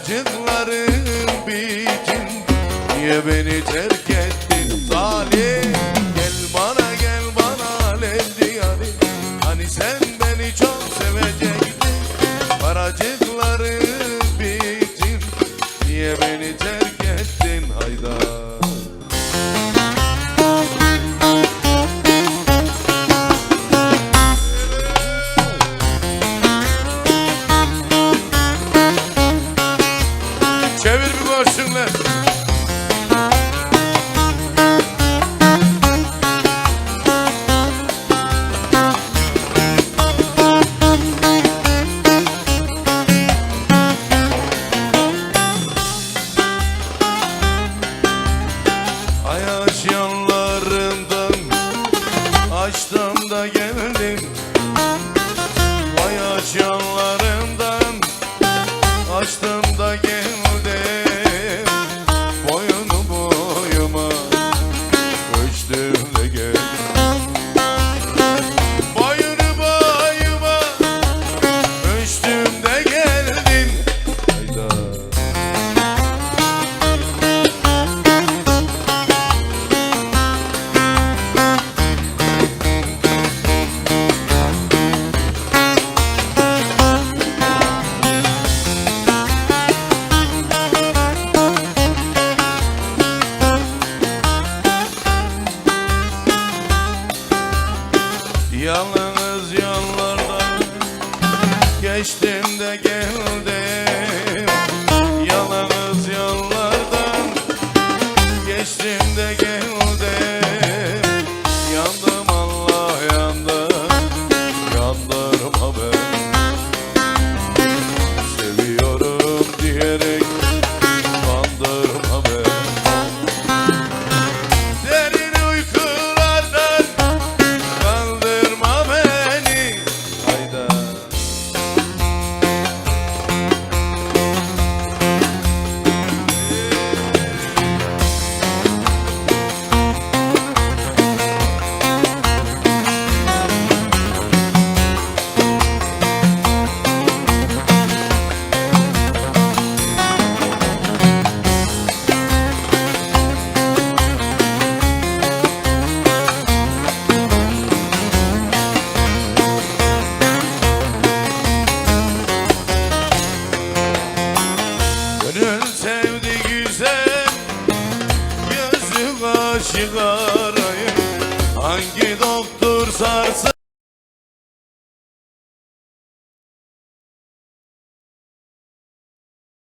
Paracıkların bitin Niye beni terk ettin? Zalim Gel bana gel bana alevli yarim Hani sen beni çok sevecektin. Paracıkların bitin Niye beni terk ettin? Hayda görsünler. Geçtim de geldim aşık arayın Hangi doktor sarsa